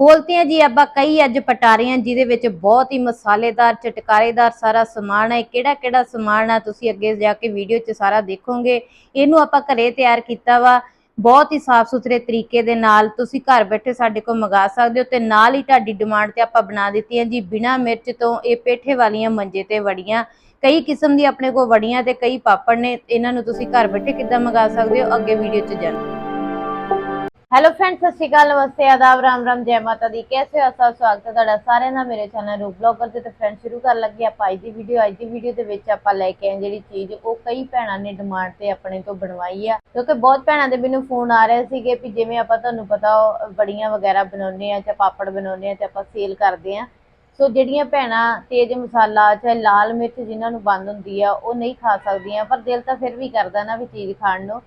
ਖੋਲਤੀਆਂ ਜੀ ਆਪਾਂ ਕਈ ਅੱਜ ਪਟਾਰੀਆਂ, ਜਿਹਦੇ ਵਿੱਚ ਬਹੁਤ ਹੀ ਮਸਾਲੇਦਾਰ, ਚਟਕਾਰੇਦਾਰ ਸਾਰਾ ਸਮਾਨ ਹੈ। ਕਿਹੜਾ ਕਿਹੜਾ ਸਮਾਨ ਆ, ਤੁਸੀਂ ਅੱਗੇ ਜਾ ਕੇ ਵੀਡੀਓ 'ਚ ਸਾਰਾ ਦੇਖੋਗੇ। ਇਹਨੂੰ ਆਪਾਂ ਘਰੇ ਤਿਆਰ ਕੀਤਾ ਵਾ। ਬਹੁਤ ਹੀ ਸਾਫ਼ ਸੁਥਰੇ ਤਰੀਕੇ ਦੇ ਨਾਲ ਤੁਸੀਂ ਘਰ ਬੈਠੇ ਸਾਡੇ ਕੋਲ ਮੰਗਾ ਸਕਦੇ ਹੋ ਤੇ ਨਾਲ ਹੀ ਤੁਹਾਡੀ ਡਿਮਾਂਡ ਤੇ ਆਪਾਂ ਬਣਾ ਦਿੱਤੀਆਂ ਜੀ। ਬਿਨਾ ਮਿਰਚ ਤੋਂ ਇਹ ਪੇਠੇ ਵਾਲੀਆਂ ਮੰਜੇ ਤੇ ਵੜੀਆਂ। ਕਈ ਕਿਸਮ ਦੀ ਆਪਣੇ ਕੋਲ ਵੜੀਆਂ ਤੇ ਕਈ ਪਾਪੜ ਨੇ। ਇਹਨਾਂ ਨੂੰ ਤੁਸੀਂ ਘਰ ਬੈਠੇ ਕਿੱਦਾਂ ਮੰਗਾ ਸਕਦੇ ਹੋ? ਅੱਗੇ ਵੀਡੀਓ 'ਚ ਜਾਣੋ। ਹੈਲੋ ਫਰੈਂਡਸ ਸਤਿ ਸ਼੍ਰੀ ਅਕਾਲ, ਨਮਸਤੇ, ਆਦਾਬ, ਰਾਮ ਰਾਮ, ਜੈ ਮਾਤਾ ਦੀ। ਕੈਸੇ ਹੋ ਸਭ? ਸਵਾਗਤ ਹੈ ਤੁਹਾਡਾ ਸਾਰਿਆਂ ਦਾ। ਮੇਰੇ ਚੈਨਲ ਰੂਪ ਬਲੌਗਰ ਤੇ ਫਰੈਂਡ ਸ਼ੁਰੂ ਕਰਨ ਲੱਗੇ ਆਪਾਂ ਅੱਜ ਦੀ ਵੀਡੀਓ ਅੱਜ ਦੀ ਵੀਡੀਓ ਦੇ ਵਿੱਚ ਆਪਾਂ ਲੈ ਕੇ ਆਏ ਜਿਹੜੀ ਚੀਜ਼ ਉਹ ਕਈ ਭੈਣਾਂ ਨੇ ਡਿਮਾਂਡ ਤੇ ਆਪਣੇ ਤੋਂ ਬਣਵਾਈ ਆ। ਕਿਉਂਕਿ ਬਹੁਤ ਭੈਣਾਂ ਦੇ ਮੈਨੂੰ ਫੋਨ ਆ ਰਹੇ ਸੀਗੇ ਵੀ ਜਿਵੇਂ ਆਪਾਂ ਤੁਹਾਨੂੰ ਪਤਾ ਬੜੀਆਂ ਵਗੈਰਾ ਬਣਾਉਂਦੇ ਆ ਜਾਂ ਪਾਪੜ ਬਣਾਉਂਦੇ ਆ ਤੇ ਆਪਾਂ ਸੇਲ ਕਰਦੇ ਆ ਸੋ ਜਿਹੜੀਆਂ ਭੈਣਾਂ ਤੇਜ਼ ਮਸਾਲਾ ਚਾਹੇ ਲਾਲ ਮਿਰਚ ਜਿਨ੍ਹਾਂ ਨੂੰ ਬੰਦ ਹੁੰਦੀ ਆ, ਉਹ ਨਹੀਂ ਖਾ ਸਕਦੀਆਂ। ਪਰ ਦਿਲ ਤਾਂ ਫਿਰ ਵੀ ਕਰਦਾ ਨਾ ਵੀ ਚੀਜ਼ ਖਾਣ ਨੂੰ।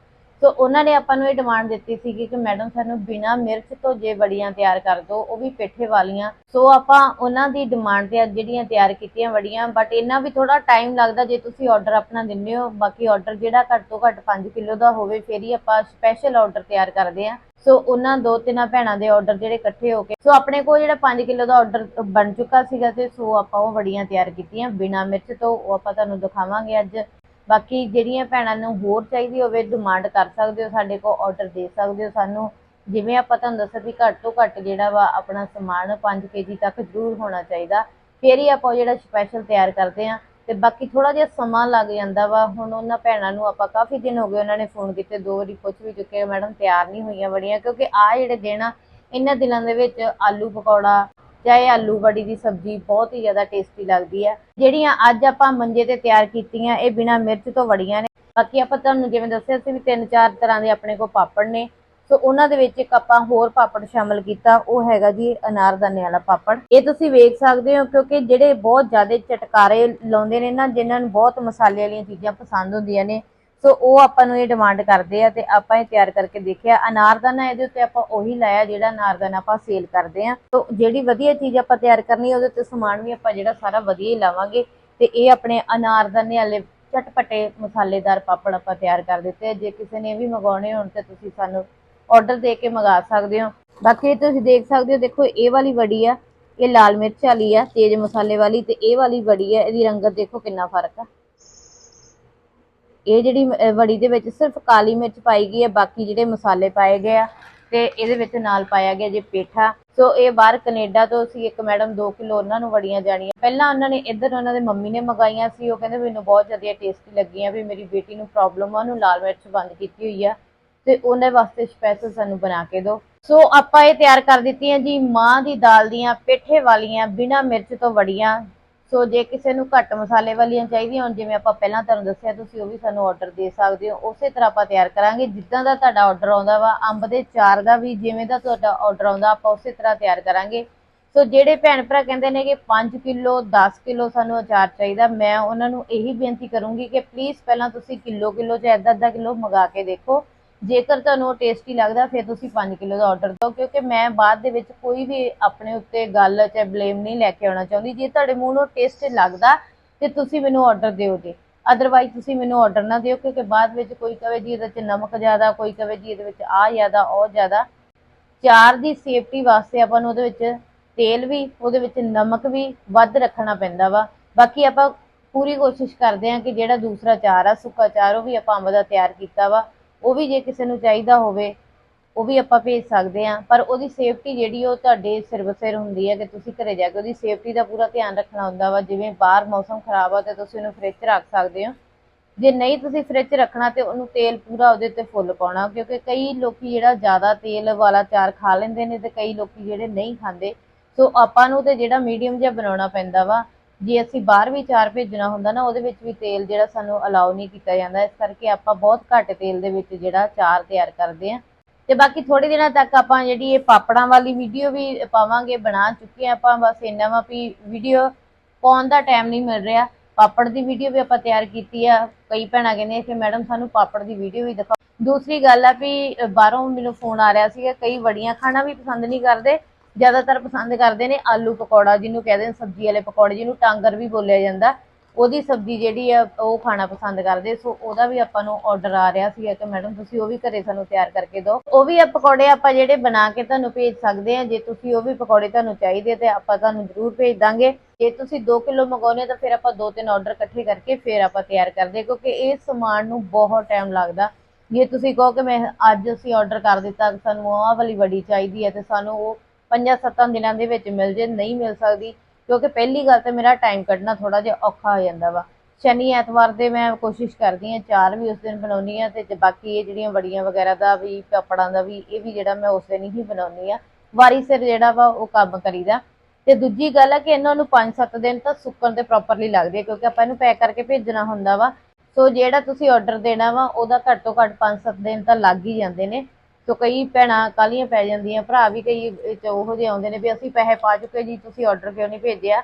ਸੋ ਉਹਨਾਂ ਨੇ ਆਪਾਂ ਨੂੰ ਇਹ ਡਿਮਾਂਡ ਦਿੱਤੀ ਸੀਗੀ ਕਿ ਮੈਡਮ ਸਾਨੂੰ ਬਿਨਾ ਮਿਰਚ ਤੋਂ ਵੜੀਆਂ ਤਿਆਰ ਕਰ ਦਿਓ, ਉਹ ਵੀ ਪੇਠੇ ਵਾਲੀਆਂ। ਸੋ ਆਪਾਂ ਉਹਨਾਂ ਦੀ ਡਿਮਾਂਡ ਤੇ ਜਿਹੜੀਆਂ ਤਿਆਰ ਕੀਤੀਆਂ ਵੜੀਆਂ ਬਟ ਇਹਨਾਂ ਵੀ ਥੋੜਾ ਟਾਈਮ ਲੱਗਦਾ ਜੇ ਤੁਸੀਂ ਆਰਡਰ ਆਪਣਾ ਦਿੰਦੇ ਹੋ। ਬਾਕੀ ਆਰਡਰ ਜਿਹੜਾ ਘੱਟ ਤੋਂ ਘੱਟ 5 ਕਿਲੋ ਦਾ ਹੋਵੇ, ਫਿਰ ਹੀ ਆਪਾਂ ਸਪੈਸ਼ਲ ਆਰਡਰ ਤਿਆਰ ਕਰਦੇ ਆ ਸੋ ਉਹਨਾਂ ਦੋ ਤਿੰਨਾਂ ਭੈਣਾਂ ਦੇ ਆਰਡਰ ਜਿਹੜੇ ਇਕੱਠੇ ਹੋ ਕੇ ਸੋ ਆਪਣੇ ਕੋਲ ਜਿਹੜਾ 5 ਕਿਲੋ ਦਾ ਆਰਡਰ ਬਣ ਚੁੱਕਾ ਸੀਗਾ ਤੇ ਸੋ ਆਪਾਂ ਉਹ ਵੜੀਆਂ ਤਿਆਰ ਕੀਤੀਆਂ। ਬਿਨਾ ਮਿਰਚ ਤੋਂ, ਉਹ ਆਪਾਂ ਤੁਹਾਨੂੰ ਦਿਖਾਵਾਂਗੇ ਅੱਜ। ਬਾਕੀ ਜਿਹੜੀਆਂ ਭੈਣਾਂ ਨੂੰ ਹੋਰ ਚਾਹੀਦੀ ਹੋਵੇ ਡਿਮਾਂਡ ਕਰ ਸਕਦੇ ਹੋ, ਸਾਡੇ ਕੋਲ ਆਰਡਰ ਦੇ ਸਕਦੇ ਹੋ ਸਾਨੂੰ। ਜਿਵੇਂ ਆਪਾਂ ਤੁਹਾਨੂੰ ਦੱਸਿਆ ਵੀ ਘੱਟ ਤੋਂ ਘੱਟ ਜਿਹੜਾ ਵਾ ਆਪਣਾ ਸਮਾਨ 5 ਕੇਜੀ ਤੱਕ ਜ਼ਰੂਰ ਹੋਣਾ ਚਾਹੀਦਾ। ਫਿਰ ਹੀ ਆਪਾਂ ਉਹ ਜਿਹੜਾ ਸਪੈਸ਼ਲ ਤਿਆਰ ਕਰਦੇ ਆ ਤੇ ਬਾਕੀ ਥੋੜਾ ਜਿਹਾ ਸਮਾਂ ਲੱਗ ਜਾਂਦਾ ਵਾ। ਹੁਣ ਉਹਨਾਂ ਭੈਣਾਂ ਨੂੰ ਆਪਾਂ ਕਾਫੀ ਦਿਨ ਹੋ ਗਏ ਉਹਨਾਂ ਨੇ ਫੋਨ ਕੀਤੇ, ਦੋ ਵਾਰੀ ਪੁੱਛ ਵੀ ਚੁੱਕੇ ਮੈਡਮ ਤਿਆਰ ਨਹੀਂ ਹੋਈਆਂ ਬੜੀਆਂ। ਕਿਉਂਕਿ ਆ ਜਿਹੜੇ ਦਿਨ ਆ, ਇਹਨਾਂ ਦਿਨਾਂ ਦੇ ਵਿੱਚ ਆਲੂ ਪਕੌੜਾ ਚਾਹੇ ਆਲੂ ਬੜੀ ਦੀ ਸਬਜ਼ੀ ਬਹੁਤ ਹੀ ਜ਼ਿਆਦਾ ਟੇਸਟੀ ਲੱਗਦੀ ਹੈ। ਜਿਹੜੀਆਂ ਅੱਜ ਆਪਾਂ ਮੰਜੇ ਤੇ ਤਿਆਰ ਕੀਤੀਆਂ, ਇਹ ਬਿਨਾ ਮਿਰਚ ਤੋਂ ਵੜੀਆਂ ਨੇ। ਬਾਕੀ ਆਪਾਂ ਤੁਹਾਨੂੰ ਜਿਵੇਂ ਦੱਸਿਆ ਸੀ ਵੀ ਤਿੰਨ ਚਾਰ ਤਰ੍ਹਾਂ ਦੇ ਆਪਣੇ ਕੋਲ ਪਾਪੜ ਨੇ। ਸੋ ਉਹਨਾਂ ਦੇ ਵਿੱਚ ਇੱਕ ਆਪਾਂ ਹੋਰ ਪਾਪੜ ਸ਼ਾਮਲ ਕੀਤਾ, ਉਹ ਹੈਗਾ ਜੀ ਅਨਾਰਦਾਨੇ ਵਾਲਾ ਪਾਪੜ। ਇਹ ਤੁਸੀਂ ਵੇਖ ਸਕਦੇ ਹੋ ਕਿਉਂਕਿ ਜਿਹੜੇ ਬਹੁਤ ਜ਼ਿਆਦਾ ਚਟਕਾਰੇ ਲਾਉਂਦੇ ਨੇ ਨਾ, ਜਿਨ੍ਹਾਂ ਨੂੰ ਬਹੁਤ ਮਸਾਲੇ ਵਾਲੀਆਂ ਚੀਜ਼ਾਂ ਪਸੰਦ ਹੁੰਦੀਆਂ ਨੇ ਸੋ ਉਹ ਆਪਾਂ ਨੂੰ ਇਹ ਡਿਮਾਂਡ ਕਰਦੇ ਆ ਤੇ ਆਪਾਂ ਇਹ ਤਿਆਰ ਕਰਕੇ ਦੇਖਿਆ। ਅਨਾਰਦਾਨਾ ਇਹਦੇ ਉੱਤੇ ਆਪਾਂ ਉਹੀ ਲਾਇਆ ਜਿਹੜਾ ਅਨਾਰਦਾਨਾ ਆਪਾਂ ਸੇਲ ਕਰਦੇ ਆ। ਸੋ ਜਿਹੜੀ ਵਧੀਆ ਚੀਜ਼ ਆਪਾਂ ਤਿਆਰ ਕਰਨੀ ਉਹਦੇ ਤੇ ਸਮਾਨ ਵੀ ਆਪਾਂ ਜਿਹੜਾ ਸਾਰਾ ਵਧੀਆ ਹੀ ਲਾਵਾਂਗੇ। ਤੇ ਇਹ ਆਪਣੇ ਅਨਾਰਦਾਨੇ ਵਾਲੇ ਚਟਪਟੇ ਮਸਾਲੇਦਾਰ ਪਾਪੜ ਆਪਾਂ ਤਿਆਰ ਕਰ ਦਿੱਤੇ ਆ। ਜੇ ਕਿਸੇ ਨੇ ਇਹ ਵੀ ਮੰਗਾਉਣੇ ਹੋਣ ਤੇ ਤੁਸੀਂ ਸਾਨੂੰ ਆਰਡਰ ਦੇ ਕੇ ਮੰਗਾ ਸਕਦੇ ਹੋ। ਬਾਕੀ ਤੁਸੀਂ ਦੇਖ ਸਕਦੇ ਹੋ, ਦੇਖੋ ਇਹ ਵਾਲੀ ਵੜੀ ਆ, ਇਹ ਲਾਲ ਮਿਰਚ ਵਾਲੀ ਆ, ਤੇਜ਼ ਮਸਾਲੇ ਵਾਲੀ ਤੇ ਇਹ ਵਾਲੀ ਵੜੀ ਆ, ਇਹਦੀ ਰੰਗਤ ਦੇਖੋ ਕਿੰਨਾ ਫ਼ਰਕ ਆ। ਇਹ ਜਿਹੜੀ ਵੜੀ ਦੇ ਵਿੱਚ ਸਿਰਫ ਕਾਲੀ ਮਿਰਚ ਪਾਈ ਗਈ ਹੈ, ਬਾਕੀ ਜਿਹੜੇ ਮਸਾਲੇ ਪਾਏ ਗਏ ਆ ਤੇ ਇਹਦੇ ਵਿੱਚ ਨਾਲ ਪਾਇਆ ਗਿਆ ਜੇ ਪੇਠਾ। ਸੋ ਇਹ ਬਾਹਰ ਕੈਨੇਡਾ ਤੋਂ ਸੀ, ਇੱਕ ਮੈਡਮ 2 ਕਿਲੋ ਉਹਨਾਂ ਨੂੰ ਵੜੀਆਂ ਜਾਣੀਆਂ। ਪਹਿਲਾਂ ਉਹਨਾਂ ਨੇ ਇੱਧਰ ਉਹਨਾਂ ਦੇ ਮੰਮੀ ਨੇ ਮੰਗਾਈਆਂ ਸੀ, ਉਹ ਕਹਿੰਦੇ ਮੈਨੂੰ ਬਹੁਤ ਜ਼ਿਆਦਾ ਟੇਸਟੀ ਲੱਗੀਆਂ ਵੀ ਮੇਰੀ ਬੇਟੀ ਨੂੰ ਪ੍ਰੋਬਲਮ ਆ, ਉਹਨੂੰ ਲਾਲ ਮਿਰਚ ਬੰਦ ਕੀਤੀ ਹੋਈ ਆ ਤੇ ਉਹਨਾਂ ਵਾਸਤੇ ਸਪੈਸ਼ਲ ਸਾਨੂੰ ਬਣਾ ਕੇ ਦਿਓ। ਸੋ ਆਪਾਂ ਇਹ ਤਿਆਰ ਕਰ ਦਿੱਤੀਆਂ ਜੀ, ਮਾਂ ਦੀ ਦਾਲ ਦੀਆਂ ਪੇਠੇ ਵਾਲੀਆਂ ਬਿਨਾ ਮਿਰਚ ਤੋਂ ਵੜੀਆਂ ਸੋ ਜੇ ਕਿਸੇ ਨੂੰ ਘੱਟ ਮਸਾਲੇ ਵਾਲੀਆਂ ਚਾਹੀਦੀਆਂ ਹੋਣ, ਜਿਵੇਂ ਆਪਾਂ ਪਹਿਲਾਂ ਤੁਹਾਨੂੰ ਦੱਸਿਆ ਤੁਸੀਂ ਉਹ ਵੀ ਸਾਨੂੰ ਆਰਡਰ ਦੇ ਸਕਦੇ ਹੋ। ਉਸੇ ਤਰ੍ਹਾਂ ਆਪਾਂ ਤਿਆਰ ਕਰਾਂਗੇ। ਜਿੱਦਾਂ ਦਾ ਤੁਹਾਡਾ ਆਰਡਰ ਆਉਂਦਾ ਵਾ, ਅੰਬ ਦੇ ਚਾਰ ਦਾ ਵੀ ਜਿਵੇਂ ਦਾ ਤੁਹਾਡਾ ਆਰਡਰ ਆਉਂਦਾ, ਆਪਾਂ ਉਸੇ ਤਰ੍ਹਾਂ ਤਿਆਰ ਕਰਾਂਗੇ। ਸੋ ਜਿਹੜੇ ਭੈਣ ਭਰਾ ਕਹਿੰਦੇ ਨੇ ਕਿ 5 ਕਿਲੋ 10 ਕਿਲੋ ਸਾਨੂੰ ਅਚਾਰ ਚਾਹੀਦਾ, ਮੈਂ ਉਹਨਾਂ ਨੂੰ ਇਹੀ ਬੇਨਤੀ ਕਰੂੰਗੀ ਕਿ ਪਲੀਜ਼ ਪਹਿਲਾਂ ਤੁਸੀਂ ਕਿਲੋ ਕਿਲੋ ਜਾਂ ਅੱਧਾ ਅੱਧਾ ਕਿਲੋ ਮੰਗਾ ਕੇ ਦੇਖੋ। ਜੇਕਰ ਤੁਹਾਨੂੰ ਉਹ ਟੇਸਟੀ ਲੱਗਦਾ, ਫਿਰ ਤੁਸੀਂ 5 ਕਿਲੋ ਦਾ ਆਰਡਰ ਦਿਓ, ਕਿਉਂਕਿ ਮੈਂ ਬਾਅਦ ਦੇ ਵਿੱਚ ਕੋਈ ਵੀ ਆਪਣੇ ਉੱਤੇ ਗੱਲ ਚਾਹੇ ਬਲੇਮ ਨਹੀਂ ਲੈ ਕੇ ਆਉਣਾ ਚਾਹੁੰਦੀ। ਜੇ ਤੁਹਾਡੇ ਮੂੰਹ ਨੂੰ ਟੇਸਟ ਲੱਗਦਾ, ਤੇ ਤੁਸੀਂ ਮੈਨੂੰ ਆਰਡਰ ਦਿਓ ਜੀ ਅਦਰਵਾਈਜ਼ ਤੁਸੀਂ ਮੈਨੂੰ ਆਰਡਰ ਨਾ ਦਿਓ, ਕਿਉਂਕਿ ਬਾਅਦ ਵਿੱਚ ਕੋਈ ਕਵੇ ਜੀ ਇਹਦੇ ਵਿੱਚ ਨਮਕ ਜ਼ਿਆਦਾ, ਕੋਈ ਕਵੇ ਜੀ ਇਹਦੇ ਵਿੱਚ ਆ ਜ਼ਿਆਦਾ, ਉਹ ਜ਼ਿਆਦਾ। ਚਾਰ ਦੀ ਸੇਫਟੀ ਵਾਸਤੇ ਆਪਾਂ ਨੂੰ ਉਹਦੇ ਵਿੱਚ ਤੇਲ ਵੀ, ਉਹਦੇ ਵਿੱਚ ਨਮਕ ਵੀ ਵੱਧ ਰੱਖਣਾ ਪੈਂਦਾ ਵਾ। ਬਾਕੀ ਆਪਾਂ ਪੂਰੀ ਕੋਸ਼ਿਸ਼ ਕਰਦੇ ਹਾਂ ਕਿ ਜਿਹੜਾ ਦੂਸਰਾ ਚਾਰ ਆ, ਸੁੱਕਾ ਚਾਰ, ਉਹ ਵੀ ਆਪਾਂ ਅੰਬ ਦਾ ਤਿਆਰ ਕੀਤਾ ਵਾ। ਉਹ ਵੀ ਜੇ ਕਿਸੇ ਨੂੰ ਚਾਹੀਦਾ ਹੋਵੇ, ਉਹ ਵੀ ਆਪਾਂ ਭੇਜ ਸਕਦੇ ਹਾਂ। ਪਰ ਉਹਦੀ ਸੇਫਟੀ ਜਿਹੜੀ ਉਹ ਤੁਹਾਡੇ ਸਿਰ ਬਸਿਰ ਹੁੰਦੀ ਹੈ ਕਿ ਤੁਸੀਂ ਘਰੇ ਜਾ ਕੇ ਉਹਦੀ ਸੇਫਟੀ ਦਾ ਪੂਰਾ ਧਿਆਨ ਰੱਖਣਾ ਹੁੰਦਾ ਵਾ। ਜਿਵੇਂ ਬਾਹਰ ਮੌਸਮ ਖਰਾਬ ਆ ਤੇ ਤੁਸੀਂ ਉਹਨੂੰ ਫ੍ਰਿਜ 'ਚ ਰੱਖ ਸਕਦੇ ਹੋ। ਜੇ ਨਹੀਂ ਤੁਸੀਂ ਫ੍ਰਿਜ 'ਚ ਰੱਖਣਾ ਤੇ ਉਹਨੂੰ ਤੇਲ ਪੂਰਾ ਉਹਦੇ ਤੇ ਫੁੱਲ ਪਾਉਣਾ, ਕਿਉਂਕਿ ਕਈ ਲੋਕੀ ਜਿਹੜਾ ਜ਼ਿਆਦਾ ਤੇਲ ਵਾਲਾ ਚਾਰ ਖਾ ਲੈਂਦੇ ਨੇ ਤੇ ਕਈ ਲੋਕੀ ਜਿਹੜੇ ਨਹੀਂ ਖਾਂਦੇ। ਸੋ ਆਪਾਂ ਨੂੰ ਤੇ ਜਿਹੜਾ ਮੀਡੀਅਮ ਜਿਹਾ ਬਣਾਉਣਾ ਪੈਂਦਾ ਵਾ ਜੇ ਅਸੀਂ ਬਾਹਰ ਵੀ ਚਾਰ ਭੇਜਣਾ ਹੁੰਦਾ ਨਾ, ਉਹਦੇ ਵਿੱਚ ਵੀ ਤੇਲ ਜਿਹੜਾ ਸਾਨੂੰ ਅਲਾਉ ਨਹੀਂ ਕੀਤਾ ਜਾਂਦਾ। ਇਸ ਕਰਕੇ ਆਪਾਂ ਬਹੁਤ ਘੱਟ ਤੇਲ ਦੇ ਵਿੱਚ ਜਿਹੜਾ ਚਾਰ ਤਿਆਰ ਕਰਦੇ ਆਂ ਤੇ ਬਾਕੀ ਥੋੜੇ ਦਿਨਾਂ ਤੱਕ ਆਪਾਂ ਜਿਹੜੀ ਇਹ ਪਾਪੜਾਂ ਵਾਲੀ ਵੀਡੀਓ ਵੀ ਪਾਵਾਂਗੇ, ਬਣਾ ਚੁੱਕੇ ਹਾਂ ਆਪਾਂ। ਬਸ ਇੰਨਾ ਵਾ ਵੀ ਵੀਡੀਓ ਪਾਉਣ ਦਾ ਟਾਈਮ ਨਹੀਂ ਮਿਲ ਰਿਹਾ। ਪਾਪੜ ਦੀ ਵੀਡੀਓ ਵੀ ਆਪਾਂ ਤਿਆਰ ਕੀਤੀ ਆ। ਕਈ ਭੈਣਾਂ ਕਹਿੰਦੇ ਕਿ ਮੈਡਮ ਸਾਨੂੰ ਪਾਪੜ ਦੀ ਵੀਡੀਓ ਵੀ ਦਿਖਾਓ। ਦੂਸਰੀ ਗੱਲ ਆ ਵੀ ਬਾਹਰੋਂ ਮੈਨੂੰ ਫੋਨ ਆ ਰਿਹਾ ਸੀਗਾ। ਕਈ ਵੜੀਆਂ ਖਾਣਾ ਵੀ ਪਸੰਦ ਨਹੀਂ ਕਰਦੇ। ਜ਼ਿਆਦਾਤਰ ਪਸੰਦ ਕਰਦੇ ਨੇ ਆਲੂ ਪਕੌੜਾ, ਜਿਹਨੂੰ ਕਹਿੰਦੇ ਨੇ ਸਬਜ਼ੀ ਵਾਲੇ ਪਕੌੜੇ, ਜਿਹਨੂੰ ਟਾਂਗਰ ਵੀ ਬੋਲਿਆ ਜਾਂਦਾ। ਉਹਦੀ ਸਬਜ਼ੀ ਜਿਹੜੀ ਆ, ਉਹ ਖਾਣਾ ਪਸੰਦ ਕਰਦੇ। ਸੋ ਉਹਦਾ ਵੀ ਆਪਾਂ ਨੂੰ ਆਰਡਰ ਆ ਰਿਹਾ ਸੀਗਾ ਕਿ ਮੈਡਮ ਤੁਸੀਂ ਉਹ ਵੀ ਘਰੇ ਸਾਨੂੰ ਤਿਆਰ ਕਰਕੇ ਦਿਓ। ਉਹ ਵੀ ਆ ਪਕੌੜੇ ਆਪਾਂ ਜਿਹੜੇ ਬਣਾ ਕੇ ਤੁਹਾਨੂੰ ਭੇਜ ਸਕਦੇ ਆ ਜੇ ਤੁਸੀਂ ਉਹ ਵੀ ਪਕੌੜੇ ਤੁਹਾਨੂੰ ਚਾਹੀਦੇ ਤੇ ਆਪਾਂ ਤੁਹਾਨੂੰ ਜ਼ਰੂਰ ਭੇਜ ਦਾਂਗੇ। ਜੇ ਤੁਸੀਂ 2 ਕਿਲੋ ਮੰਗਾਉਨੇ ਤਾਂ ਫਿਰ ਆਪਾਂ ਦੋ ਤਿੰਨ ਆਰਡਰ ਇਕੱਠੇ ਕਰਕੇ ਫਿਰ ਆਪਾਂ ਤਿਆਰ ਕਰਦੇ ਕਿਉਂਕਿ ਇਹ ਸਮਾਨ ਨੂੰ ਬਹੁਤ ਟਾਈਮ ਲੱਗਦਾ। ਜੇ ਤੁਸੀਂ ਕਹੋ ਕਿ ਮੈਂ ਅੱਜ ਅਸੀਂ ਆਰਡਰ ਕਰ ਦਿੱਤਾ, ਸਾਨੂੰ ਆਹ ਵਾਲੀ ਵੜੀ ਚਾਹੀਦੀ ਹੈ ਤੇ ਸਾਨੂੰ ਉਹ ਪੰਜਾਂ ਸੱਤਾਂ ਦਿਨਾਂ ਦੇ ਵਿੱਚ ਮਿਲ ਜੇ, ਨਹੀਂ ਮਿਲ ਸਕਦੀ, ਕਿਉਂਕਿ ਪਹਿਲੀ ਗੱਲ ਤਾਂ ਮੇਰਾ ਟਾਈਮ ਕੱਢਣਾ ਥੋੜਾ ਜਿਹਾ ਔਖਾ ਹੋ ਜਾਂਦਾ ਵਾ। ਸ਼ਨੀ ਐਤਵਾਰ ਦੇ ਮੈਂ ਕੋਸ਼ਿਸ਼ ਕਰਦੀ ਹਾਂ, ਚਾਰ ਵੀ ਉਸ ਦਿਨ ਬਣਾਉਣੀ ਆ ਤੇ ਬਾਕੀ ਇਹ ਜਿਹੜੀਆਂ ਵੜੀਆਂ ਵਗੈਰਾ ਦਾ ਵੀ, ਪਾਪੜਾਂ ਦਾ ਵੀ, ਇਹ ਵੀ ਜਿਹੜਾ ਮੈਂ ਉਸ ਦਿਨ ਹੀ ਬਣਾਉਣੀ ਆ ਵਾਰੀ ਸਿਰ ਜਿਹੜਾ ਵਾ ਉਹ ਕੰਮ ਕਰੀਦਾ। ਤੇ ਦੂਜੀ ਗੱਲ ਆ ਕਿ ਇਹਨਾਂ ਨੂੰ 5-7 ਦਿਨ ਤਾਂ ਸੁੱਕਣ ਤੇ ਪ੍ਰੋਪਰਲੀ ਲੱਗਦੇ ਆ, ਕਿਉਂਕਿ ਆਪਾਂ ਇਹਨੂੰ ਪੈਕ ਕਰਕੇ ਭੇਜਣਾ ਹੁੰਦਾ ਵਾ। ਸੋ ਜਿਹੜਾ ਤੁਸੀਂ ਆਰਡਰ ਦੇਣਾ ਵਾ, ਉਹਦਾ ਘੱਟ ਤੋਂ ਘੱਟ 5-7 ਦਿਨ ਤਾਂ ਲੱਗ ਹੀ ਜਾਂਦੇ ਨੇ। ਸੋ ਕਈ ਭੈਣਾਂ ਕਾਲੀਆਂ ਪੈ ਜਾਂਦੀਆਂ, ਭਰਾ ਵੀ ਕਈ ਵਿੱਚ ਉਹੋ ਜਿਹੇ ਆਉਂਦੇ ਨੇ ਵੀ ਅਸੀਂ ਪੈਸੇ ਪਾ ਚੁੱਕੇ ਜੀ, ਤੁਸੀਂ ਆਰਡਰ ਕਿਉਂ ਨਹੀਂ ਭੇਜਿਆ?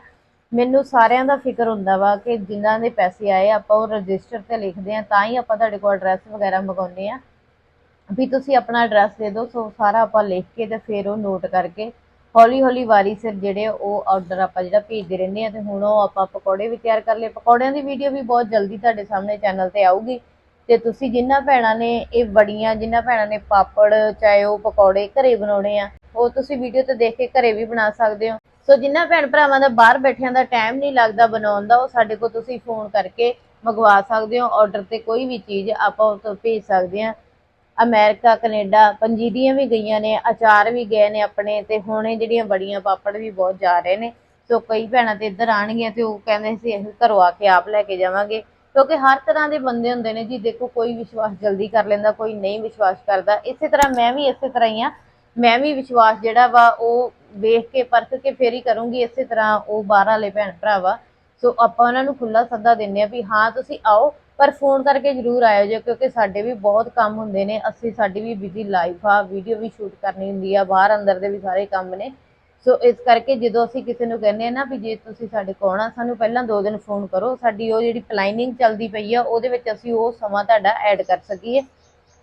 ਮੈਨੂੰ ਸਾਰਿਆਂ ਦਾ ਫਿਕਰ ਹੁੰਦਾ ਵਾ ਕਿ ਜਿਨ੍ਹਾਂ ਦੇ ਪੈਸੇ ਆਏ ਆਪਾਂ ਉਹ ਰਜਿਸਟਰ ਤੇ ਲਿਖਦੇ ਆ ਤਾਂ ਹੀ ਆਪਾਂ ਤੁਹਾਡੇ ਕੋਲ ਐਡਰੈਸ ਵਗੈਰਾ ਮੰਗਾਉਂਦੇ ਆ ਵੀ ਤੁਸੀਂ ਆਪਣਾ ਐਡਰੈਸ ਦੇ ਦਿਓ, ਸੋ ਸਾਰਾ ਆਪਾਂ ਲਿਖ ਕੇ ਤੇ ਫਿਰ ਉਹ ਨੋਟ ਕਰਕੇ ਹੌਲੀ ਹੌਲੀ ਵਾਰੀ ਸਿਰ ਜਿਹੜੇ ਉਹ ਆਰਡਰ ਆਪਾਂ ਜਿਹੜਾ ਭੇਜਦੇ ਰਹਿੰਦੇ ਆ ਤੇ ਹੁਣ ਉਹ ਆਪਾਂ ਪਕੌੜੇ ਵੀ ਤਿਆਰ ਕਰ ਲਏ। ਪਕੌੜਿਆਂ ਦੀ ਵੀਡੀਓ ਵੀ ਬਹੁਤ ਜਲਦੀ ਤੁਹਾਡੇ ਸਾਹਮਣੇ ਚੈਨਲ ਤੇ ਆਊਗੀ। ਤੇ ਤੁਸੀਂ ਜਿਨ੍ਹਾਂ ਭੈਣਾਂ ਨੇ ਇਹ ਬੜੀਆਂ ਜਿਨ੍ਹਾਂ ਭੈਣਾਂ ਨੇ ਪਾਪੜ, ਚਾਹੇ ਉਹ ਪਕੌੜੇ ਘਰੇ ਬਣਾਉਣੇ ਆ, ਉਹ ਤੁਸੀਂ ਵੀਡੀਓ ਤੇ ਦੇਖ ਕੇ ਘਰੇ ਵੀ ਬਣਾ ਸਕਦੇ ਹੋ। ਸੋ ਜਿਨ੍ਹਾਂ ਭੈਣ ਭਰਾਵਾਂ ਦਾ ਬਾਹਰ ਬੈਠਿਆਂ ਦਾ ਟਾਈਮ ਨਹੀਂ ਲੱਗਦਾ ਬਣਾਉਣ ਦਾ, ਉਹ ਸਾਡੇ ਕੋਲ ਤੁਸੀਂ ਫੋਨ ਕਰਕੇ ਮੰਗਵਾ ਸਕਦੇ ਹੋ। ਆਰਡਰ ਤੇ ਕੋਈ ਵੀ ਚੀਜ਼ ਆਪਾਂ ਉਹ ਭੇਜ ਸਕਦੇ ਹਾਂ। ਅਮਰੀਕਾ, ਕੈਨੇਡਾ, ਪੰਜੀਰੀਆਂ ਵੀ ਗਈਆਂ ਨੇ, ਅਚਾਰ ਵੀ ਗਏ ਨੇ ਆਪਣੇ, ਤੇ ਹੁਣੇ ਜਿਹੜੀਆਂ ਬੜੀਆਂ ਪਾਪੜ ਵੀ ਬਹੁਤ ਜਾ ਰਹੇ ਨੇ। ਸੋ ਕਈ ਭੈਣਾਂ ਤੇ ਇੱਧਰ ਆਣਗੀਆਂ ਤੇ ਉਹ ਕਹਿੰਦੇ ਸੀ ਅਸੀਂ ਘਰੋਂ ਆ ਕੇ ਆਪ ਲੈ ਕੇ ਜਾਵਾਂਗੇ। ਕਿਉਂਕਿ ਹਰ ਤਰ੍ਹਾਂ ਦੇ ਬੰਦੇ ਹੁੰਦੇ ਨੇ ਜੀ, ਦੇਖੋ ਕੋਈ ਵਿਸ਼ਵਾਸ ਜਲਦੀ ਕਰ ਲੈਂਦਾ, ਕੋਈ ਨਹੀਂ ਵਿਸ਼ਵਾਸ ਕਰਦਾ। ਇਸੇ ਤਰ੍ਹਾਂ ਮੈਂ ਵੀ ਇਸੇ ਤਰ੍ਹਾਂ ਹੀ ਆ। ਮੈਂ ਵੀ ਵਿਸ਼ਵਾਸ ਜਿਹੜਾ ਵਾ, ਉਹ ਵੇਖ ਕੇ, ਪਰਖ ਕੇ ਫੇਰ ਹੀ ਕਰੂੰਗੀ, ਇਸੇ ਤਰ੍ਹਾਂ ਉਹ ਬਾਹਰ ਵਾਲੇ ਭੈਣ ਭਰਾ ਵਾ। ਸੋ ਆਪਾਂ ਉਹਨਾਂ ਨੂੰ ਖੁੱਲਾ ਸੱਦਾ ਦਿੰਦੇ ਆ ਵੀ ਹਾਂ, ਤੁਸੀਂ ਆਓ, ਪਰ ਫੋਨ ਕਰਕੇ ਜਰੂਰ ਆਇਓ ਜੇ, ਕਿਉਂਕਿ ਸਾਡੇ ਵੀ ਬਹੁਤ ਕੰਮ ਹੁੰਦੇ ਨੇ। ਅਸੀਂ, ਸਾਡੀ ਵੀ ਬਿਜ਼ੀ ਲਾਈਫ ਆ ਵੀਡੀਓ ਵੀ ਸ਼ੂਟ ਕਰਨੀ ਹੁੰਦੀ ਆ, ਬਾਹਰ ਅੰਦਰ ਦੇ ਵੀ ਸਾਰੇ ਕੰਮ ਨੇ। ਸੋ ਇਸ ਕਰਕੇ ਜਦੋਂ ਅਸੀਂ ਕਿਸੇ ਨੂੰ ਕਹਿੰਦੇ ਆ ਨਾ ਵੀ ਜੇ ਤੁਸੀਂ ਸਾਡੇ ਕੋਲ ਆਉਣਾ, ਸਾਨੂੰ ਪਹਿਲਾਂ ਦੋ ਦਿਨ ਫੋਨ ਕਰੋ, ਸਾਡੀ ਉਹ ਜਿਹੜੀ ਪਲਾਈਨਿੰਗ ਚੱਲਦੀ ਪਈ ਆ, ਉਹਦੇ ਵਿੱਚ ਅਸੀਂ ਉਹ ਸਮਾਂ ਤੁਹਾਡਾ ਐਡ ਕਰ ਸਕੀਏ।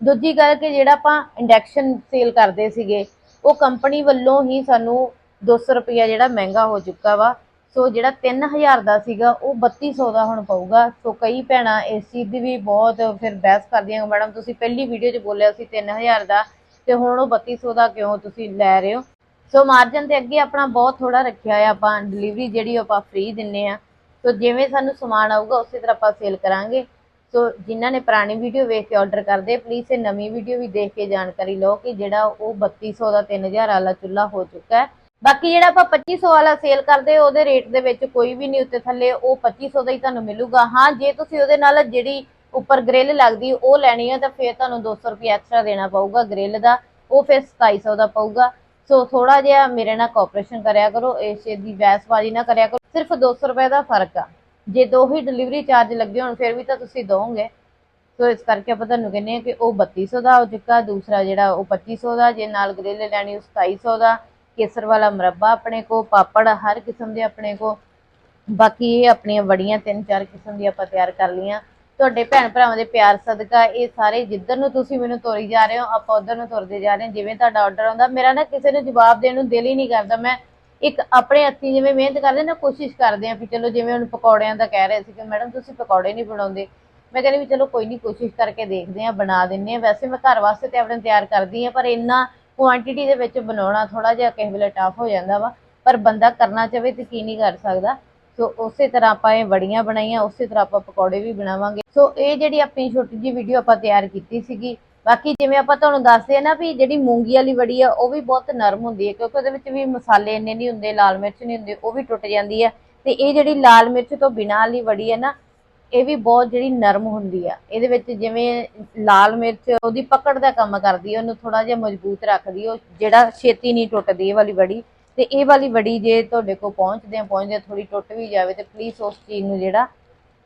ਦੂਜੀ ਗੱਲ ਕਿ ਜਿਹੜਾ ਆਪਾਂ ਇੰਡਕਸ਼ਨ ਸੇਲ ਕਰਦੇ ਸੀਗੇ, ਉਹ ਕੰਪਨੀ ਵੱਲੋਂ ਹੀ ਸਾਨੂੰ 200 ਰੁਪਇਆ ਜਿਹੜਾ ਮਹਿੰਗਾ ਹੋ ਚੁੱਕਾ ਵਾ। ਸੋ ਜਿਹੜਾ 3000 ਦਾ ਸੀਗਾ, ਉਹ 3200 ਦਾ ਹੁਣ ਪਊਗਾ। ਸੋ ਕਈ ਭੈਣਾਂ ਇਸ ਚੀਜ਼ ਦੀ ਵੀ ਬਹੁਤ ਫਿਰ ਬਹਿਸ ਕਰਦੀਆਂ ਮੈਡਮ, ਤੁਸੀਂ ਪਹਿਲੀ ਵੀਡੀਓ 'ਚ ਬੋਲਿਆ ਸੀ 3000 ਦਾ, ਤੇ ਹੁਣ ਉਹ 3200 ਦਾ ਕਿਉਂ ਤੁਸੀਂ ਲੈ ਰਹੇ ਹੋ? ਸੋ ਮਾਰਜਨ ਤੇ ਅੱਗੇ ਆਪਣਾ ਬਹੁਤ ਥੋੜਾ ਰੱਖਿਆ ਆ ਆਪਾਂ ਡਿਲੀਵਰੀ ਜਿਹੜੀ ਆਪਾਂ ਫ੍ਰੀ ਦਿੰਨੇ ਆ। ਸੋ ਜਿਵੇਂ ਸਾਨੂੰ ਸਮਾਨ ਆਊਗਾ ਉਸੇ ਤਰ੍ਹਾਂ ਆਪਾਂ ਸੇਲ ਕਰਾਂਗੇ। ਸੋ ਜਿਨ੍ਹਾਂ ਨੇ ਪੁਰਾਣੀ ਵੀਡੀਓ ਵੇਖ ਕੇ ਆਰਡਰ ਕਰਦੇ ਪਲੀਜ਼ ਇਹ ਨਵੀਂ ਵੀਡੀਓ ਵੀ ਦੇਖ ਕੇ ਜਾਣਕਾਰੀ ਲਓ ਕਿ ਜਿਹੜਾ ਉਹ 3200 ਦਾ 3000 ਵਾਲਾ ਚੁੱਲ੍ਹਾ ਹੋ ਚੁੱਕਾ ਹੈ। ਬਾਕੀ ਜਿਹੜਾ ਆਪਾਂ 2500 ਵਾਲਾ ਸੇਲ ਕਰਦੇ, ਉਹਦੇ ਰੇਟ ਦੇ ਵਿੱਚ ਕੋਈ ਵੀ ਨਹੀਂ ਉੱਤੇ ਥੱਲੇ, ਉਹ 2500 ਦਾ ਹੀ ਤੁਹਾਨੂੰ ਮਿਲੂਗਾ। ਹਾਂ, ਜੇ ਤੁਸੀਂ ਉਹਦੇ ਨਾਲ ਜਿਹੜੀ ਉੱਪਰ ਗ੍ਰਿਲ ਲੱਗਦੀ, ਉਹ ਲੈਣੀ ਹੈ ਤਾਂ ਫਿਰ ਤੁਹਾਨੂੰ 200 ਰੁਪਏ ਐਕਸਟਰਾ ਦੇਣਾ ਪਊਗਾ ਗ੍ਰਿਲ ਦਾ। ਉਹ ਫਿਰ 2700 ਦਾ ਪਊਗਾ। ਸੋ ਥੋੜਾ ਜਿਹਾ ਮੇਰੇ ਨਾਲ ਕੋਆਪਰੇਸ਼ਨ ਕਰਿਆ ਕਰੋ ਇਸੇ ਚੀਜ਼ ਦੀ ਬਹਿਸਬਾਜ਼ੀ ਨਾ ਕਰਿਆ ਕਰੋ। ਸਿਰਫ 200 ਰੁਪਏ ਦਾ ਫ਼ਰਕ ਆ। ਜੇ ਦੋ ਹੀ ਡਿਲੀਵਰੀ ਚਾਰਜ ਲੱਗੇ ਹੋਣ, ਫਿਰ ਵੀ ਤਾਂ ਤੁਸੀਂ ਦੋਗੇ। ਸੋ ਇਸ ਕਰਕੇ ਆਪਾਂ ਤੁਹਾਨੂੰ ਕਹਿੰਦੇ ਆ ਕਿ ਉਹ 3200 ਦਾ ਹੋ ਚੁੱਕਾ, ਦੂਸਰਾ ਜਿਹੜਾ ਉਹ 2500 ਦਾ, ਜੇ ਨਾਲ ਗ੍ਰਿਲ ਲੈਣੀ ਉਹ 2700 ਦਾ। ਕੇਸਰ ਵਾਲਾ ਮੁਰੱਬਾ ਆਪਣੇ ਕੋ ਪਾਪੜ ਹਰ ਕਿਸਮ ਦੇ ਆਪਣੇ ਕੋ ਬਾਕੀ ਇਹ ਆਪਣੀਆਂ ਵੜੀਆਂ ਤਿੰਨ ਚਾਰ ਕਿਸਮ ਦੀਆਂ ਆਪਾਂ ਤਿਆਰ ਕਰ ਲਈਆਂ। ਤੁਹਾਡੇ ਭੈਣ ਭਰਾਵਾਂ ਦੇ ਪਿਆਰ ਸਦਕਾ ਇਹ ਸਾਰੇ ਜਿੱਧਰ ਨੂੰ ਤੁਸੀਂ ਮੈਨੂੰ ਤੋਰੀ ਜਾ ਰਹੇ ਹੋ, ਆਪਾਂ ਉਧਰ ਨੂੰ ਤੁਰਦੇ ਜਾ ਰਹੇ ਹਾਂ, ਜਿਵੇਂ ਤੁਹਾਡਾ ਆਰਡਰ ਆਉਂਦਾ, ਮੇਰਾ ਨਾ ਕਿਸੇ ਨੂੰ ਜਵਾਬ ਦੇਣ ਨੂੰ ਦਿਲ ਹੀ ਨਹੀਂ ਕਰਦਾ, ਮੈਂ ਇੱਕ ਆਪਣੇ ਹੱਥੀਂ ਜਿਵੇਂ ਮਿਹਨਤ ਕਰਦੇ ਨਾ, ਕੋਸ਼ਿਸ਼ ਕਰਦੇ ਆ ਵੀ ਚਲੋ ਜਿਵੇਂ ਹੁਣ ਪਕੌੜਿਆਂ ਦਾ ਕਹਿ ਰਹੇ ਸੀ ਕਿ ਮੈਡਮ, ਤੁਸੀਂ ਪਕੌੜੇ ਨਹੀਂ ਬਣਾਉਂਦੇ। ਮੈਂ ਕਹਿੰਦੀ ਵੀ ਚਲੋ ਕੋਈ ਨਹੀਂ, ਕੋਸ਼ਿਸ਼ ਕਰਕੇ ਦੇਖਦੇ ਆ ਬਣਾ ਦਿੰਨੇ ਆ ਵੈਸੇ ਮੈਂ ਘਰ ਵਾਸਤੇ ਤੇ ਆਪਣੇ ਤਿਆਰ ਕਰਦੀ ਆ ਪਰ ਇੰਨਾ ਕੁਆਂਟੀਟੀ ਦੇ ਵਿੱਚ ਬਣਾਉਣਾ ਥੋੜਾ ਜਿਹਾ ਕਿਸੇ ਵੇਲੇ ਟਫ ਹੋ ਜਾਂਦਾ ਵਾ, ਪਰ ਬੰਦਾ ਕਰਨਾ ਚਾਹੇ ਤੇ ਕੀ ਨਹੀਂ ਕਰ ਸਕਦਾ। ਸੋ ਉਸੇ ਤਰ੍ਹਾਂ ਆਪਾਂ ਇਹ ਵੜੀਆਂ ਬਣਾਈਆਂ, ਉਸੇ ਤਰ੍ਹਾਂ ਆਪਾਂ ਪਕੌੜੇ ਵੀ ਬਣਾਵਾਂਗੇ। ਸੋ ਇਹ ਜਿਹੜੀ ਆਪਣੀ ਛੋਟੀ ਜਿਹੀ ਵੀਡੀਓ ਆਪਾਂ ਤਿਆਰ ਕੀਤੀ ਸੀਗੀ, ਬਾਕੀ ਜਿਵੇਂ ਆਪਾਂ ਤੁਹਾਨੂੰ ਦੱਸਦੇ ਆ ਨਾ ਵੀ ਜਿਹੜੀ ਮੂੰਗੀ ਵਾਲੀ ਵੜੀ ਆ, ਉਹ ਵੀ ਬਹੁਤ ਨਰਮ ਹੁੰਦੀ ਹੈ, ਕਿਉਂਕਿ ਉਹਦੇ ਵਿੱਚ ਵੀ ਮਸਾਲੇ ਇੰਨੇ ਨਹੀਂ ਹੁੰਦੇ, ਲਾਲ ਮਿਰਚ ਨਹੀਂ ਹੁੰਦੇ, ਉਹ ਵੀ ਟੁੱਟ ਜਾਂਦੀ ਆ। ਤੇ ਇਹ ਜਿਹੜੀ ਲਾਲ ਮਿਰਚ ਤੋਂ ਬਿਨਾਂ ਵਾਲੀ ਵੜੀ ਹੈ ਨਾ, ਇਹ ਵੀ ਬਹੁਤ ਜਿਹੜੀ ਨਰਮ ਹੁੰਦੀ ਆ। ਇਹਦੇ ਵਿੱਚ ਜਿਵੇਂ ਲਾਲ ਮਿਰਚ, ਉਹਦੀ ਪਕੜ ਦਾ ਕੰਮ ਕਰਦੀ ਹੈ ਉਹਨੂੰ ਥੋੜਾ ਜਿਹਾ ਮਜ਼ਬੂਤ ਰੱਖਦੀ ਉਹ ਜਿਹੜਾ ਛੇਤੀ ਨਹੀਂ ਟੁੱਟਦੀ ਇਹ ਵਾਲੀ ਵੜੀ। ਤੇ ਇਹ ਵਾਲੀ ਬੜੀ ਜੇ ਤੁਹਾਡੇ ਕੋਲ ਪਹੁੰਚਦੇ ਆ, ਪਹੁੰਚਦੇ ਥੋੜੀ ਟੁੱਟ ਵੀ ਜਾਵੇ ਤੇ ਪਲੀਜ਼ ਉਸ ਚੀਜ਼ ਨੂੰ ਜਿਹੜਾ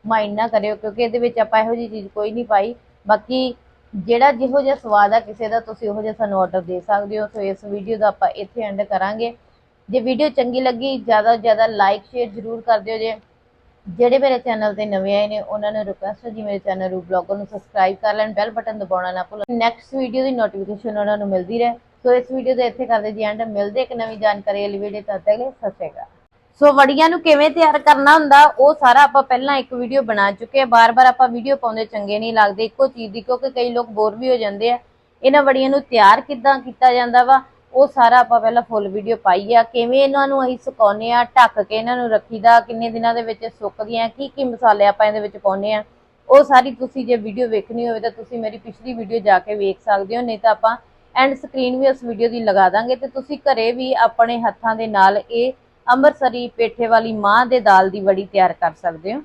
ਮਾਈਂਡ ਨਾ ਕਰਿਓ, ਕਿਉਂਕਿ ਇਹਦੇ ਵਿੱਚ ਆਪਾਂ ਇਹੋ ਜਿਹੀ ਚੀਜ਼ ਕੋਈ ਨਹੀਂ ਪਾਈ। ਬਾਕੀ ਜਿਹੜਾ ਜਿਹੋ ਜਿਹਾ ਸਵਾਦ ਆ ਕਿਸੇ ਦਾ, ਤੁਸੀਂ ਉਹੋ ਜਿਹਾ ਸਾਨੂੰ ਆਰਡਰ ਦੇ ਸਕਦੇ ਹੋ। ਸੋ ਇਸ ਵੀਡੀਓ ਦਾ ਆਪਾਂ ਇੱਥੇ ਐਂਡ ਕਰਾਂਗੇ। ਜੇ ਵੀਡੀਓ ਚੰਗੀ ਲੱਗੀ, ਜ਼ਿਆਦਾ ਤੋਂ ਜ਼ਿਆਦਾ ਲਾਈਕ ਸ਼ੇਅਰ ਜ਼ਰੂਰ ਕਰ ਦਿਓ ਜੇ। ਜਿਹੜੇ ਮੇਰੇ ਚੈਨਲ ਤੇ ਨਵੇਂ ਆਏ ਨੇ, ਉਹਨਾਂ ਨੂੰ ਰਿਕੁਐਸਟ ਹੈ ਜੀ ਮੇਰੇ ਚੈਨਲ ਰੂ ਬਲੌਗਰ ਨੂੰ ਸਬਸਕ੍ਰਾਈਬ ਕਰ ਲੈਣ ਬੈਲ ਬਟਨ ਦਬਾਉਣਾ ਨਾ ਭੁੱਲਣ। ਨੈਕਸਟ ਵੀਡੀਓ ਦੀ ਨੋਟੀਫਿਕੇਸ਼ਨ ਉਹਨਾਂ ਨੂੰ ਮਿਲਦੀ ਰਹੇ। ਸੋ ਇਸ ਵੀਡੀਓ ਦੇ ਇੱਥੇ ਕਰਦੇ ਜੀ ਐਂਡ ਮਿਲਦੇ ਇੱਕ ਨਵੀਂ ਜਾਣਕਾਰੀ ਵਾਲੀ ਵੀਡੀਓ ਤਦ ਤੱਕ ਸਤਿ ਸ਼੍ਰੀ ਅਕਾਲ। ਸੋ ਵੜੀਆਂ ਨੂੰ ਕਿਵੇਂ ਤਿਆਰ ਕਰਨਾ ਹੁੰਦਾ, ਉਹ ਸਾਰਾ ਆਪਾਂ ਪਹਿਲਾਂ ਇੱਕ ਵੀਡੀਓ ਬਣਾ ਚੁੱਕੇ ਆ ਬਾਰ-ਬਾਰ ਆਪਾਂ ਵੀਡੀਓ ਪਾਉਂਦੇ, ਚੰਗੇ ਨਹੀਂ ਲੱਗਦੇ, ਇੱਕੋ ਚੀਜ਼ ਦੀ, ਕਿਉਂਕਿ ਕਈ ਲੋਕ ਬੋਰ ਵੀ ਹੋ ਜਾਂਦੇ ਆ। ਇਹਨਾਂ ਵੜੀਆਂ ਨੂੰ ਤਿਆਰ ਕਿੱਦਾਂ ਕੀਤਾ ਜਾਂਦਾ ਵਾ, ਉਹ ਸਾਰਾ ਆਪਾਂ ਪਹਿਲਾਂ ਫੁੱਲ ਵੀਡੀਓ ਪਾਈ ਆ। ਕਿਵੇਂ ਇਹਨਾਂ ਨੂੰ ਅਸੀਂ ਸੁਕਾਉਂਦੇ ਆ, ਢੱਕ ਕੇ ਇਹਨਾਂ ਨੂੰ ਰੱਖੀਦਾ, ਕਿੰਨੇ ਦਿਨਾਂ ਦੇ ਵਿੱਚ ਸੁੱਕਦੀਆਂ ਕੀ ਕੀ ਮਸਾਲੇ ਆਪਾਂ ਇਹਦੇ ਵਿੱਚ ਪਾਉਂਦੇ ਆ, ਉਹ ਸਾਰੀ ਤੁਸੀਂ ਜੇ ਵੀਡੀਓ ਵੇਖਣੀ ਹੋਵੇ ਤਾਂ ਤੁਸੀਂ ਮੇਰੀ ਪਿਛਲੀ ਵੀਡੀਓ ਜਾ ਕੇ ਵੇਖ ਸਕਦੇ ਹੋ, ਨਹੀਂ ਤਾਂ ਆਪਾਂ ਐਂਡ ਸਕਰੀਨ ਵੀ ਉਸ ਵੀਡੀਓ ਦੀ ਲਗਾ ਦਾਂਗੇ ਤੇ ਤੁਸੀਂ ਘਰੇ ਵੀ ਆਪਣੇ ਹੱਥਾਂ ਦੇ ਨਾਲ ਇਹ ਅੰਮ੍ਰਿਤਸਰੀ ਪੇਠੇ ਵਾਲੀ ਮਾਂ ਦੇ ਦਾਲ ਦੀ ਵੜੀ ਤਿਆਰ ਕਰ ਸਕਦੇ ਹੋ।